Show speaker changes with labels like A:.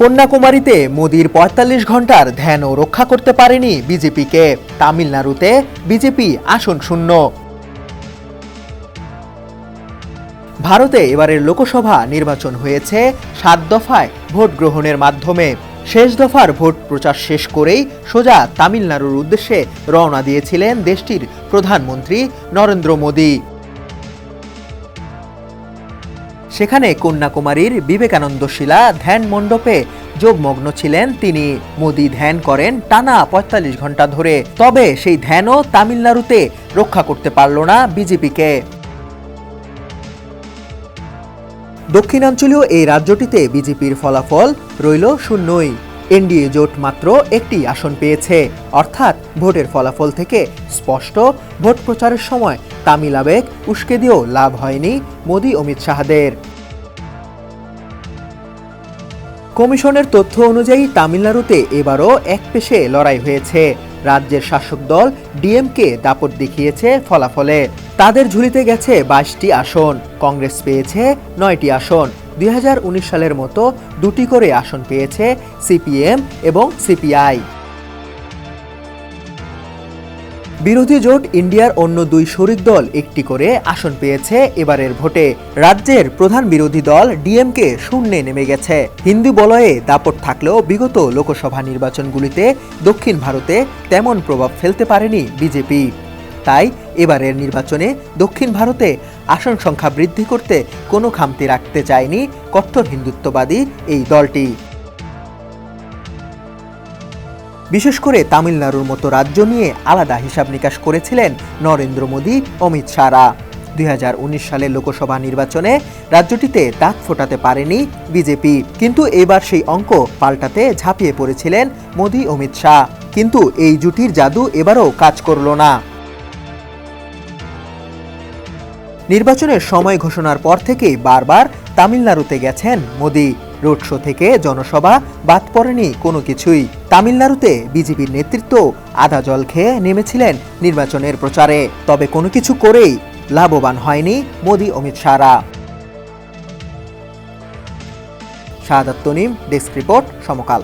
A: কন্যাকুমারীতে মোদির পঁয়তাল্লিশ ঘণ্টার ধ্যানও রক্ষা করতে পারেনি বিজেপিকে। তামিলনাড়ুতে বিজেপি আসন শূন্য। ভারতে এবারের লোকসভা নির্বাচন হয়েছে সাত দফায় ভোট গ্রহণের মাধ্যমে। শেষ দফার ভোট প্রচার শেষ করেই সোজা তামিলনাড়ুর উদ্দেশ্যে রওনা দিয়েছিলেন দেশটির প্রধানমন্ত্রী নরেন্দ্র মোদী। সেখানে কন্যাকুমারীর বিবেকানন্দ শিলা ধ্যান মণ্ডপে যোগমগ্ন ছিলেন তিনি। মোদি ধ্যান করেন টানা পঁয়তাল্লিশ ঘণ্টা ধরে। তবে সেই ধ্যানও তামিলনাড়ুতে রক্ষা করতে পারল না বিজেপিকে। দক্ষিণাঞ্চলীয় এই রাজ্যটিতে বিজেপির ফলাফল রইল শূন্যই। এনডিএ জোট মাত্র একটি আসন পেয়েছে। অর্থাৎ ভোটের ফলাফল থেকে স্পষ্ট ভোট প্রচারের সময় তামিল আবেগ উস্কে দিয়েও লাভ হয়নি মোদি অমিত শাহদের। কমিশনের তথ্য অনুযায়ী তামিলনাড়ুতে এবারও এক পেশে লড়াই হয়েছে। রাজ্যের শাসক দল ডিএমকে দাপট দেখিয়েছে ফলাফলে। তাদের ঝুলিতে গেছে বাইশটি আসন, কংগ্রেস পেয়েছে নয়টি আসন। দুই হাজার উনিশ সালের মতো দুটি করে আসন পেয়েছে সিপিএম এবং সিপিআই। বিরোধী জোট ইন্ডিয়ার অন্য দুই শরিক দল একটি করে আসন পেয়েছে এবারের ভোটে। রাজ্যের প্রধান বিরোধী দল ডিএমকে শূন্যে নেমে গেছে। হিন্দু বলয়ে দাপট থাকলেও বিগত লোকসভা নির্বাচনগুলিতে দক্ষিণ ভারতে তেমন প্রভাব ফেলতে পারেনি বিজেপি। তাই এবারের নির্বাচনে দক্ষিণ ভারতে আসন সংখ্যা বৃদ্ধি করতে কোনো খামতি রাখতে চায়নি কট্টর হিন্দুত্ববাদী এই দলটি। বিশেষ করে তামিলনাড়ুর মতো রাজ্য নিয়ে আলাদা হিসাব নিকাশ করেছিলেন নরেন্দ্র মোদী, অমিত শাহরা। দুই হাজার উনিশ সালের লোকসভা নির্বাচনে রাজ্যটিতে দাঁত ফোটাতে পারেনি বিজেপি। কিন্তু এবার সেই অঙ্ক পাল্টাতে ঝাঁপিয়ে পড়েছিলেন মোদী, অমিত শাহ। কিন্তু এই জুটির জাদু এবারও কাজ করল না। নির্বাচনের সময় ঘোষণার পর থেকেই বারবার তামিলনাড়ুতে গেছেন মোদি। রোড শো থেকে জনসভা বাদ পড়েনি কোনো কিছুই। তামিলনাড়ুতে বিজেপির নেতৃত্ব আধা জল খেয়ে নেমেছিলেন নির্বাচনের প্রচারে। তবে কোনো কিছু করেই লাভবান হয়নি মোদি অমিত শাহরা। শাহাদাত্তনিম ডেস্ক রিপোর্ট সমকাল।